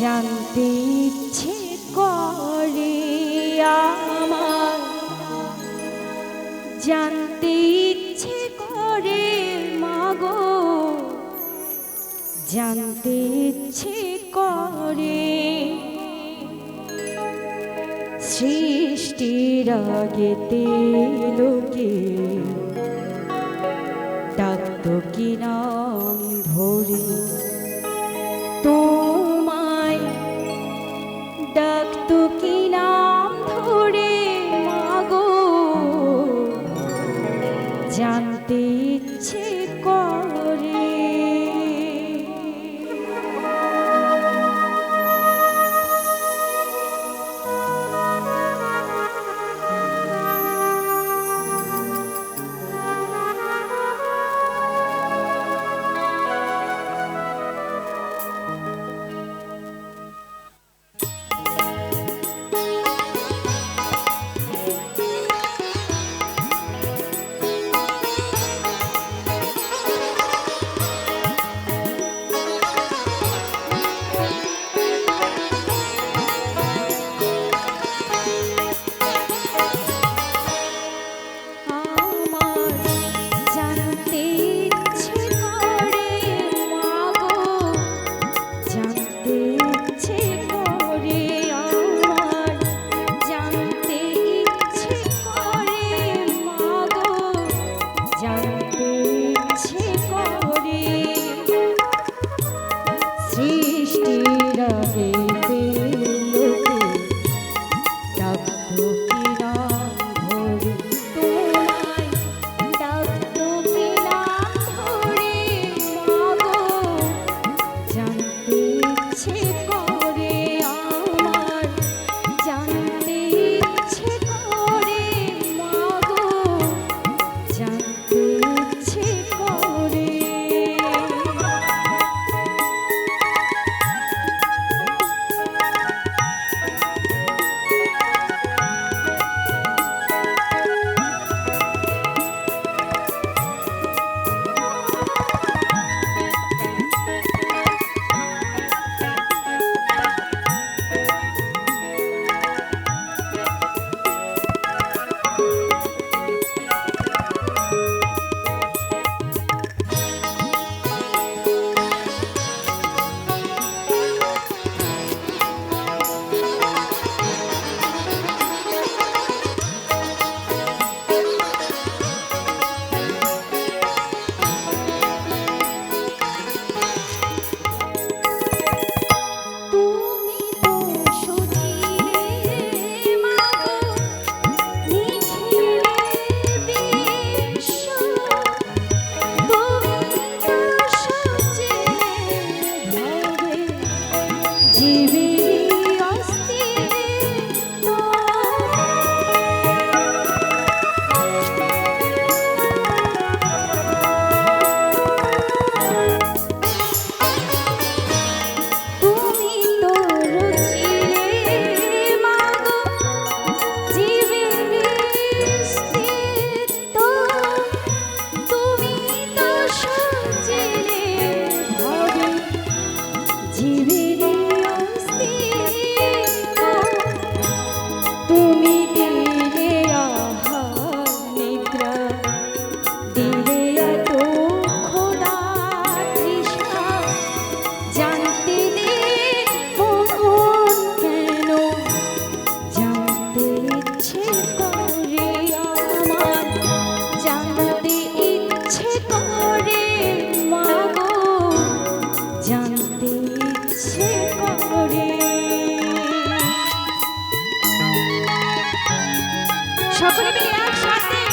জানতে ইচ্ছে করে আমার জানতে ইচ্ছে করে মাগো। জানতে ইচ্ছে করে সৃষ্টির আগেতে লোকে ডাক্ত কিনা ধরে সকলে মিলে একসাথে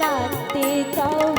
রাখতে তবে